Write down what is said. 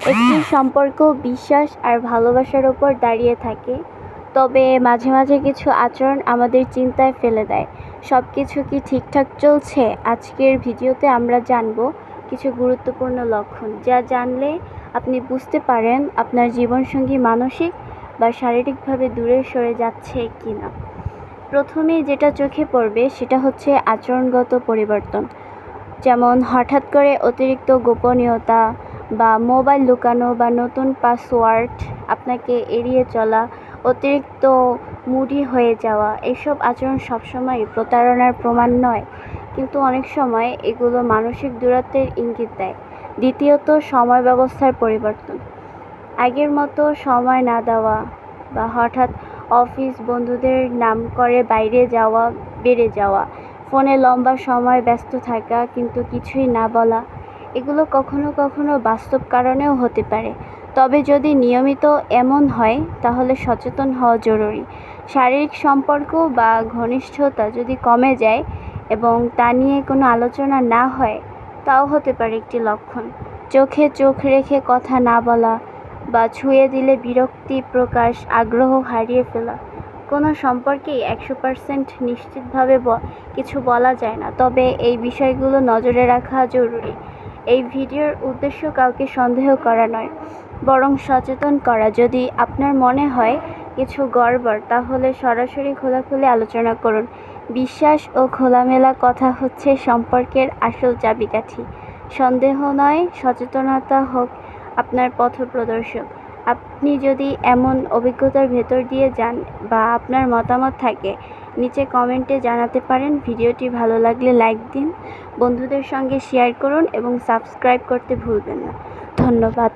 একটি সম্পর্ক, বিশ্বাস আর ভালোবাসার ওপর দাঁড়িয়ে থাকে। তবে মাঝে মাঝে কিছু আচরণ আমাদের চিন্তায় ফেলে দেয়। সব কিছু কি ঠিকঠাক চলছে? আজকের ভিডিওতে আমরা জানব কিছু গুরুত্বপূর্ণ লক্ষণ, যা জানলে আপনি বুঝতে পারেন আপনার জীবনসঙ্গী মানসিক বা শারীরিকভাবে দূরে সরে যাচ্ছে কি না প্রথমে যেটা চোখে পড়বে সেটা হচ্ছে আচরণগত পরিবর্তন। যেমন হঠাৎ করে অতিরিক্ত গোপনীয়তা বা মোবাইল লুকানো বা নতুন পাসওয়ার্ড আপনাকে এড়িয়ে চলা, অতিরিক্ত মুডি হয়ে যাওয়া, এসব আচরণ সবসময় প্রতারণার প্রমাণ নয়। কিন্তু অনেক সময় এগুলো মানসিক দূরত্বের ইঙ্গিত দেয়। দ্বিতীয়ত, সময় ব্যবস্থার পরিবর্তন। আগের মতো সময় না দেওয়া বা হঠাৎ অফিস বন্ধুদের নাম করে বাইরে যাওয়া, বেড়ে যাওয়া, ফোনে লম্বা সময় ব্যস্ত থাকা, কিন্তু কিছুই না বলা এগুলো কখনো কখনো বাস্তব কারণেও হতে পারে। তবে যদি নিয়মিত এমন হয়, তাহলে সচেতন হওয়া জরুরি। শারীরিক সম্পর্ক বা ঘনিষ্ঠতা যদি কমে যায় এবং তা নিয়ে কোনো আলোচনা না হয়, তাও হতে পারে একটি লক্ষণ। চোখে চোখ রেখে কথা না বলা বা ছুঁয়ে দিলে বিরক্তি প্রকাশ, আগ্রহ হারিয়ে ফেলা, কোনো সম্পর্কেই একশো পার্সেন্ট নিশ্চিতভাবে কিছু বলা যায় না। তবে এই বিষয়গুলো নজরে রাখা জরুরি। এই ভিডিওর উদ্দেশ্য কাউকে সন্দেহ করা নয়, বরং সচেতন করা। যদি আপনার মনে হয় কিছু গড়বড়, তাহলে সরাসরি খোলাখুলি আলোচনা করুন। বিশ্বাস ও খোলামেলা কথা হচ্ছে সম্পর্কের আসল চাবিকাঠি। সন্দেহ নয়, সচেতনতা হোক আপনার পথপ্রদর্শক আপনি যদি এমন অভিজ্ঞতার ভেতর দিয়ে যান বা আপনার মতামত থাকে নিচে কমেন্টে জানাতে পারেন। ভিডিওটি ভালো লাগলে লাইক দিন, বন্ধুদের সঙ্গে শেয়ার করুন এবং সাবস্ক্রাইব করতে ভুলবেন না। ধন্যবাদ।